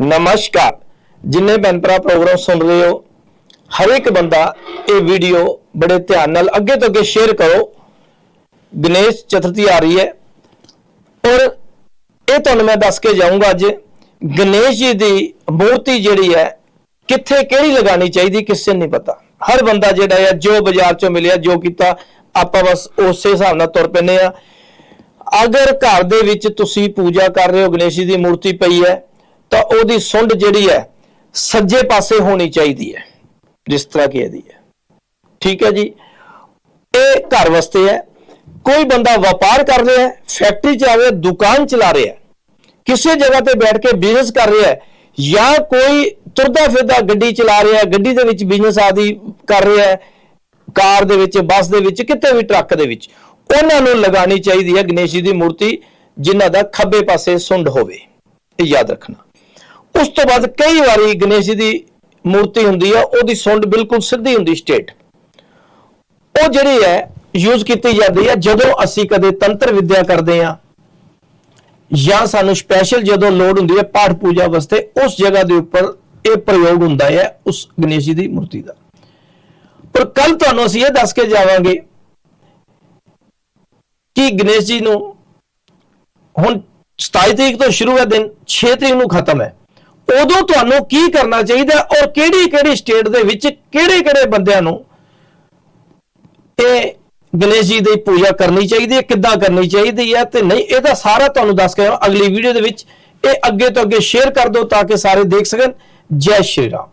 ਨਮਸਕਾਰ। ਜਿੰਨੇ ਭੈਣ ਭਰਾ ਪ੍ਰੋਗਰਾਮ ਸੁਣ ਰਹੇ ਹੋ ਹਰ ਇੱਕ ਬੰਦਾ ਇਹ ਵੀਡੀਓ ਬੜੇ ਧਿਆਨ ਨਾਲ ਅੱਗੇ ਤੋਂ ਅੱਗੇ ਸ਼ੇਅਰ ਕਰੋ। ਗਣੇਸ਼ ਚਤੁਰਥੀ ਆ ਰਹੀ ਹੈ। ਔਰ ਇਹ ਤੁਹਾਨੂੰ ਮੈਂ ਦੱਸ ਕੇ ਜਾਊਂਗਾ ਅੱਜ, ਗਣੇਸ਼ ਜੀ ਦੀ ਮੂਰਤੀ ਜਿਹੜੀ ਹੈ, ਕਿੱਥੇ ਕਿਹੜੀ ਲਗਾਣੀ ਚਾਹੀਦੀ ਕਿਸੇ ਨੂੰ ਨਹੀਂ ਪਤਾ। ਹਰ ਬੰਦਾ ਜਿਹੜਾ ਹੈ, ਜੋ ਬਾਜ਼ਾਰ ਚੋਂ ਮਿਲਿਆ, ਜੋ ਕੀਤਾ, ਆਪਾਂ ਬਸ ਉਸੇ ਹਿਸਾਬ ਨਾਲ ਤੁਰ ਪੈਨੇ ਆ ਅਗਰ ਘਰ ਦੇ ਵਿੱਚ ਤੁਸੀਂ ਪੂਜਾ ਕਰ ਰਹੇ ਹੋ, ਗਣੇਸ਼ ਜੀ ਦੀ ਮੂਰਤੀ ਪਈ ਹੈ ਤਾਂ ਉਹਦੀ ਸੁੰਡ ਜਿਹੜੀ ਹੈ ਸੱਜੇ ਪਾਸੇ ਹੋਣੀ ਚਾਹੀਦੀ ਹੈ, ਜਿਸ ਤਰ੍ਹਾਂ ਕਿ ਇਹਦੀ ਹੈ। ਠੀਕ ਹੈ ਜੀ? ਇਹ ਘਰ ਵਾਸਤੇ ਹੈ। ਕੋਈ ਬੰਦਾ ਵਪਾਰ ਕਰ ਰਿਹਾ ਹੈ, ਫੈਕਟਰੀ ਚਲਾ ਰਿਹਾ ਦੁਕਾਨ ਚਲਾ ਰਿਹਾ ਕਿਸੇ ਜਗ੍ਹਾ ਤੇ ਬੈਠ ਕੇ ਬਿਜ਼ਨਸ ਕਰ ਰਿਹਾ ਹੈ ਜਾਂ ਕੋਈ ਤੁਰਦਾ ਫਿਰਦਾ ਗੱਡੀ ਚਲਾ ਰਿਹਾ ਗੱਡੀ ਦੇ ਵਿੱਚ ਬਿਜ਼ਨਸ ਆਦੀ ਕਰ ਰਿਹਾ ਹੈ, ਕਾਰ ਦੇ ਵਿੱਚ, ਬੱਸ ਦੇ ਵਿੱਚ, ਕਿਤੇ ਵੀ ਟਰੱਕ ਦੇ ਵਿੱਚ, ਉਹਨਾਂ ਨੂੰ ਲਗਾਣੀ ਚਾਹੀਦੀ ਹੈ ਗਣੇਸ਼ ਜੀ ਦੀ ਮੂਰਤੀ, ਜਿਨ੍ਹਾਂ ਦਾ ਖੱਬੇ ਪਾਸੇ ਸੁੰਡ ਹੋਵੇ। ਇਹ ਯਾਦ ਰੱਖਣਾ। ਉਸ ਤੋਂ ਬਾਅਦ ਕਈ ਵਾਰੀ ਗਣੇਸ਼ ਜੀ ਦੀ ਮੂਰਤੀ ਹੁੰਦੀ ਹੈ ਉਹਦੀ ਸੁੰਡ ਬਿਲਕੁਲ ਸਿੱਧੀ ਹੁੰਦੀ ਸਟੇਟ ਉਹ ਜਿਹੜੀ ਹੈ ਯੂਜ਼ ਕੀਤੀ ਜਾਂਦੀ ਹੈ ਜਦੋਂ ਅਸੀਂ ਕਦੇ ਤੰਤਰ ਵਿਦਿਆ ਕਰਦੇ ਹਾਂ ਜਾਂ ਸਾਨੂੰ ਸਪੈਸ਼ਲ ਜਦੋਂ ਲੋੜ ਹੁੰਦੀ ਹੈ ਪਾਠ ਪੂਜਾ ਵਾਸਤੇ, ਉਸ ਜਗ੍ਹਾ ਦੇ ਉੱਪਰ ਇਹ ਪ੍ਰਯੋਗ ਹੁੰਦਾ ਹੈ, ਉਸ ਗਣੇਸ਼ ਜੀ ਦੀ ਮੂਰਤੀ ਦਾ। ਪਰ ਕੱਲ ਤੁਹਾਨੂੰ ਅਸੀਂ ਇਹ ਦੱਸ ਕੇ ਜਾਵਾਂਗੇ ਕਿ ਗਣੇਸ਼ ਜੀ ਨੂੰ ਹੁਣ 27 ਤਰੀਕ ਤੋਂ ਸ਼ੁਰੂ ਹੈ ਦਿਨ 6 ਤਰੀਕ ਨੂੰ ਖਤਮ ਹੈ। ਉਦੋਂ ਤੁਹਾਨੂੰ ਕੀ ਕਰਨਾ ਚਾਹੀਦਾ ਔਰ ਕਿਹੜੀ ਕਿਹੜੀ ਸਟੇਟ ਦੇ ਵਿੱਚ ਕਿਹੜੇ ਕਿਹੜੇ ਬੰਦਿਆਂ ਨੂੰ ਇਹ ਗਣੇਸ਼ ਜੀ ਦੀ ਪੂਜਾ ਕਰਨੀ ਚਾਹੀਦੀ ਹੈ, ਕਿੱਦਾਂ ਕਰਨੀ ਚਾਹੀਦੀ ਹੈ ਤੇ ਨਹੀਂ, ਇਹਦਾ ਸਾਰਾ ਤੁਹਾਨੂੰ ਦੱਸ ਕੇ ਅਗਲੀ ਵੀਡੀਓ ਦੇ ਵਿੱਚ ਇਹ ਅੱਗੇ ਤੋਂ ਅੱਗੇ ਸ਼ੇਅਰ ਕਰ ਦਿਓ ਤਾਂ ਕਿ ਸਾਰੇ ਦੇਖ ਸਕਣ। ਜੈ ਸ਼੍ਰੀ ਰਾਮ।